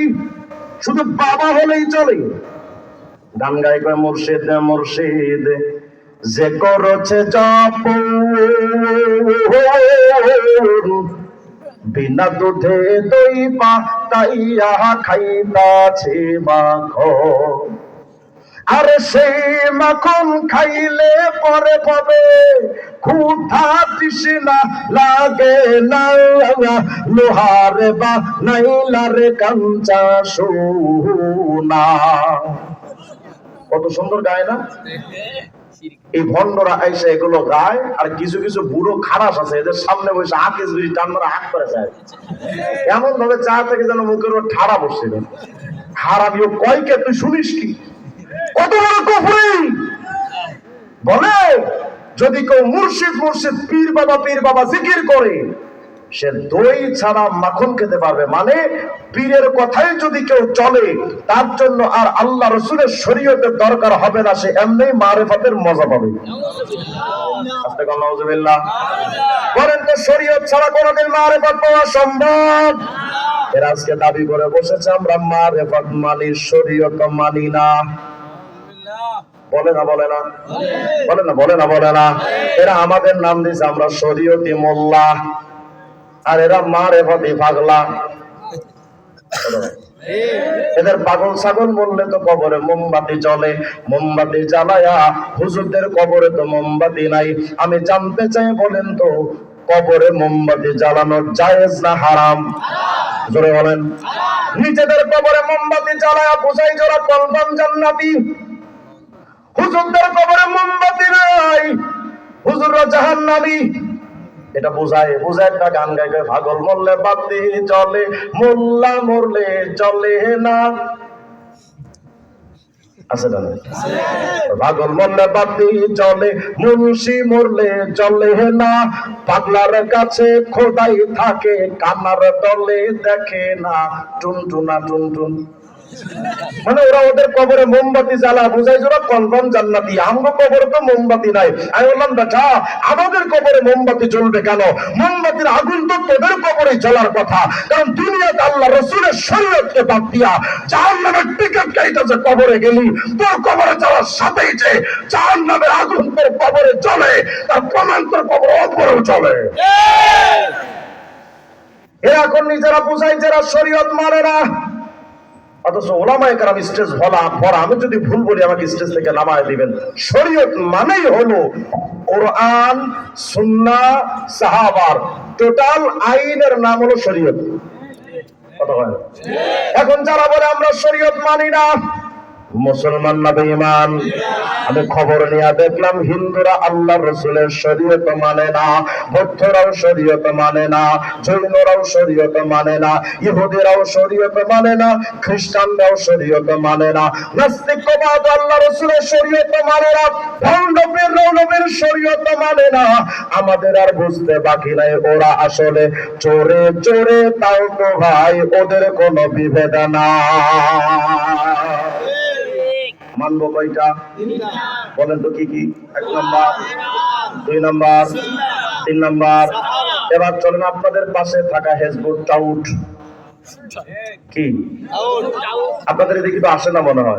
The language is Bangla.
নাই, শুধু বাবা হলেই চলে। গান গাই কয় মুর্শিদ মুর্শিদ, যে করছে জপ বিনা দুধে দই পাতাইয়া খাইতাছে মাখো আরে সেই মাখন খাইলে পরে পাবে। ক্ষুধা তৃষ্ণা লাগে না, লোহারে বা নাইলারে কাঞ্চা সোনা। কত সুন্দর গায় না? এই ভন্ডরা আইসে এগুলো গায়, আর কিছু কিছু বুড়ো খারাপ আছে, এদের সামনে বসে হাঁকে জুড়ি টান হাঁক করে যায় এমন ভাবে চা থেকে যেন মুখের ওর ঠাড়া বসছিল। হারাবিও কয়কে তুই শুনিস কি? কত বড় কফরি! যদি কেউ মুর্শিদ মুর্শিদ, পীর বাবা পীর বাবা জিকির করে, সে দই ছাড়া মাখন খেতে পারবে। মানে পীরের কথাই যদি কেউ চলে, তার জন্য আর আল্লাহ রসুলের শরীয়তের দরকার হবে না, সে এমনি মারেফাতের মজা পাবে। বলেন তো, শরীয়ত ছাড়া কোনোদিন মারেফাত পাওয়া সম্ভব? এর আজকে দাবি করে বসেছে, আমরা মারেফাত মানি, শরীয়ত মানি না। বলে না বলে না? বলে না বলে না বলে না। এরা আমাদের নাম দিয়েছে আমরা শরীয়তি মোল্লা। আর এরা মারেফাতি পাগলা। এদের পাগল ছাগল বললে তো কবরে মোমবাতি জ্বলে, মোমবাতি জ্বালায়া হুজুরদের কবরে তো মোমবাতি নাই। আমি জানতে চাই, বলেন তো, কবরে মোমবাতি জ্বালানো জায়েজ না হারাম? জোরে বলেন। নিজেদের কবরে মোমবাতি জ্বালায়া বোঝাই জোড়া কলবান জান্নাতি। হুজুরদের কবরে মোমবাতি নাই। হুজুররা জাহান্নামী। এটা বোঝায় বোঝায় একটা গান গাই গাই পাগল মরলে বাতি চলে মোল্লা মরলে চলে না। না পাগল মরলে বাতি চলে মুন্সি মরলে চলে না। পাগলার কাছে খোদাই থাকে, কানার দলে দেখে না। টুনটুনা, টুনটুন। মানে ওরা ওদের কবরে মোমবাতি জ্বালা বুঝাই ওরা কনফার্ম জান্নাতি। আমগো কবরে তো মোমবাতি নাই। আমি বললাম বেটা আমাদের কবরে মোমবাতি জ্বলবে কেন? মোমবাতির আগুন তো তোদের কবরে জ্বলার কথা। কারণ দুনিয়াতে আল্লাহ রসুলের শরীরকে বাদ দিয়া চার নামের টিকিট কাইতেছে কবরে গেলি। তোর কবরে যাওয়ার সাথেই যে চার নামের আগুন তোর কবরে চলে তার প্রমাণ তোর কবর অপরেও চলে এরা এখন নিজেরা বুঝাই যারা শরীয়ত মানে না। অথচ ওলামায় কারণ স্টেজ হলা পর আমি যদি ভুল বলি আমাকে স্টেজ থেকে নামায় দিবেন। শরীয়ত মানেই হলো কোরআন সুন্না সাহাবার। টোটাল আইনের নাম হলো শরীয়ত। কথা হয় এখন যারা বলে আমরা শরীয়ত মানি না মুসলমান না বেঈমান আমি খবর নিয়ে দেখলাম, হিন্দুরা আল্লাহ রসুলের শরীয়ত মানে না, বৌদ্ধরাও শরীয়ত মানে না, জৈনরাও শরীয়ত মানে না, ইহুদিরাও শরীয়ত মানে না, খ্রিস্টানরাও শরীয়ত মানে না। নাস্তিকবাদ আল্লাহ রসুলের শরীয়ত মানে না, ভণ্ডপের রৌনবের শরীয়ত মানে না। আমাদের আর বুঝতে বাকি নাই, ওরা আসলে চোরে চোরে তাও তো ভাই, ওদের কোনো বিভেদ না মানবো কয়টা বলেন তো কি কি? এক নম্বর দুই নম্বর তিন নম্বর। এবার চলেন আপনাদের পাশে থাকা হেজবুট টাউট। কি? আপনাদের এদিকে তো আসে না মনে হয়।